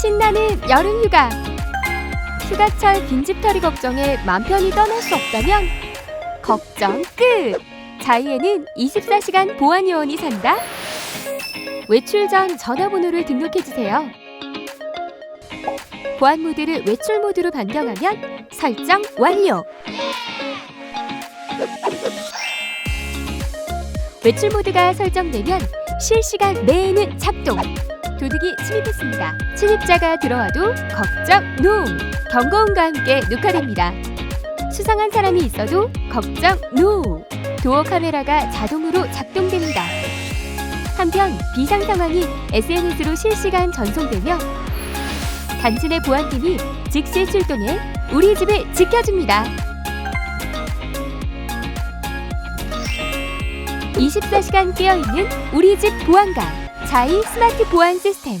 신나는 여름 휴가. 휴가철 빈집털이 걱정에 맘 편히 떠날 수 없다면 걱정 끝. 자이에는 24시간 보안 요원이 산다. 외출 전 전화번호를 등록해 주세요. 보안 모드를 외출 모드로 변경하면 설정 완료. 외출 모드가 설정되면 실시간 메인은 작동. 침입했습니다. 침입자가 들어와도 걱정 노. 경고음과 함께 녹화됩니다. 수상한 사람이 있어도 걱정 노. 도어 카메라가 자동으로 작동됩니다. 한편 비상 상황이 SNS로 실시간 전송되며 내 보안팀이 즉시 출동해 우리 집을 지켜줍니다. 24시간 깨어있는 우리 집 보안관 자이 스마트 보안 시스템